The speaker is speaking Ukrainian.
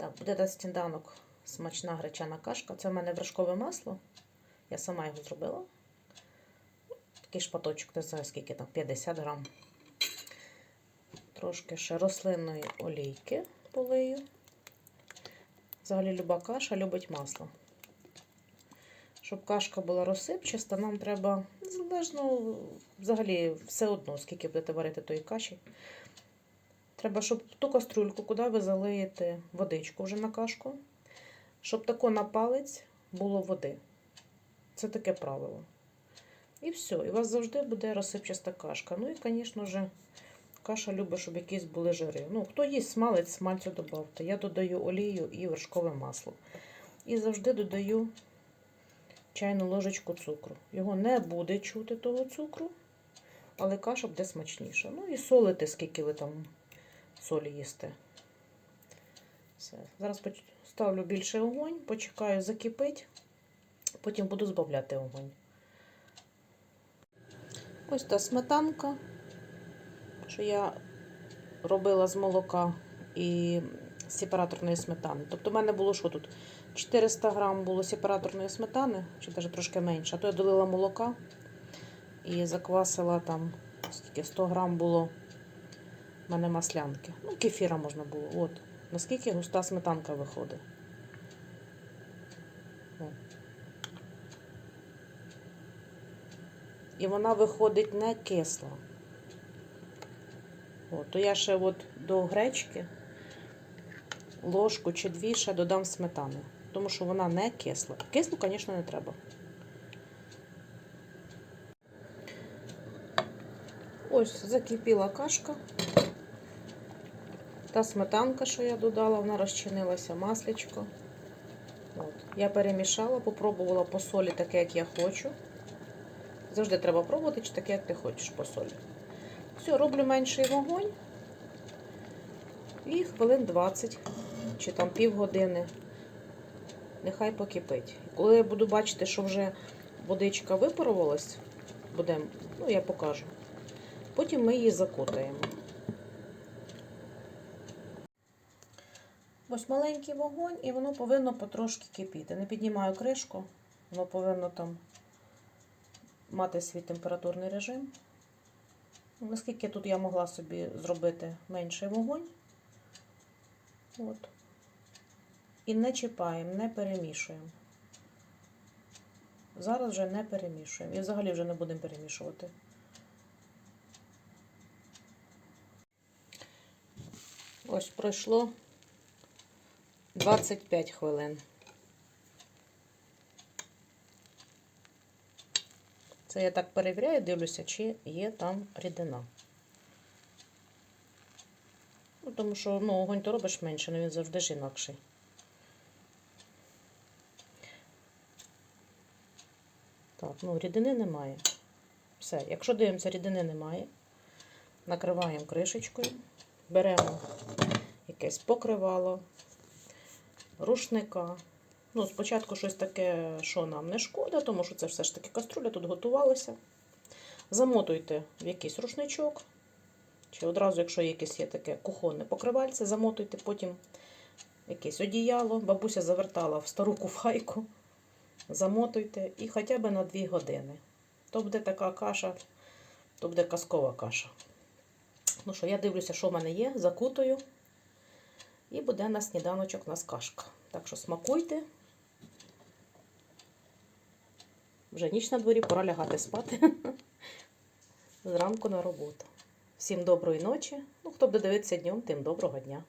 Так, буде на сніданок смачна гречана кашка. Це в мене вершкове масло. Я сама його зробила. Такий шпаточок, не знаю скільки там, 50 грам. Трошки ще рослинної олійки полию. Взагалі люба каша любить масло. Щоб кашка була розсипчаста, нам треба залежно взагалі все одно, скільки будете варити тої каші. Треба, щоб ту каструльку, куди ви залиєте водичку вже на кашку, щоб тако на палець було води. Це таке правило. І все. І у вас завжди буде розсипчаста кашка. Ну і, звісно ж, каша любить, щоб якісь були жири. Ну, хто їсть смалець, смальцю додавте. Я додаю олію і вершкове масло. І завжди додаю чайну ложечку цукру. Його не буде чути того цукру, але каша буде смачніша. Ну і солите, скільки ви там солі їсте. Все. Зараз ставлю більше огонь, почекаю, закипить, потім буду збавляти огонь. Ось та сметанка, що я робила з молока і з сепараторної сметани. Тобто в мене було що тут? 400 грам було сепараторної сметани, чи навіть трошки менше. А то я долила молока і заквасила там, скільки 100 грам було в мене маслянки. Ну, кефіра можна було. От. Наскільки густа сметанка виходить. О. І вона виходить не кисла. От, то я ще от до гречки ложку чи дві ще додам сметани. Тому що вона не кисла. Кислу, звісно, не треба. Ось закипіла кашка. Та сметанка, що я додала, вона розчинилася маслячко. От. Я перемішала, попробувала по солі таке, як я хочу. Завжди треба пробувати, чи таке, як ти хочеш по солі. Все, роблю менший вогонь. І хвилин 20 чи там півгодини. Нехай покипить. Коли я буду бачити, що вже водичка випарувалась, буде, ну я покажу. Потім ми її закутаємо. Ось маленький вогонь, і воно повинно потрошки кипіти. Не піднімаю кришку, воно повинно там мати свій температурний режим. Наскільки тут я могла собі зробити менший вогонь. От. І не чіпаємо, не перемішуємо. Зараз вже не перемішуємо. І взагалі вже не будемо перемішувати. Ось пройшло 25 хвилин. Це я так перевіряю, дивлюся, чи є там рідина. Ну, тому що ну, огонь то робиш менше, але він завжди ж інакший. Так, ну рідини немає. Все, якщо дивимося, рідини немає, накриваємо кришечкою, беремо якесь покривало, рушника. Ну, спочатку щось таке, що нам не шкода, тому що це все ж таки каструля, тут готувалися. Замотуйте в якийсь рушничок. Чи одразу, якщо якесь є таке кухонне покривальце, замотуйте потім якесь одіяло. Бабуся завертала в стару куфайку. Замотуйте і хоча б на 2 години. То буде така каша, то буде казкова каша. Ну що, я дивлюся, що в мене є, закутую. І буде на сніданочок у нас кашка. Так що смакуйте. Вже ніч на дворі, пора лягати спати. Зранку на роботу. Всім доброї ночі. Ну, хто буде дивитися днем, тим доброго дня.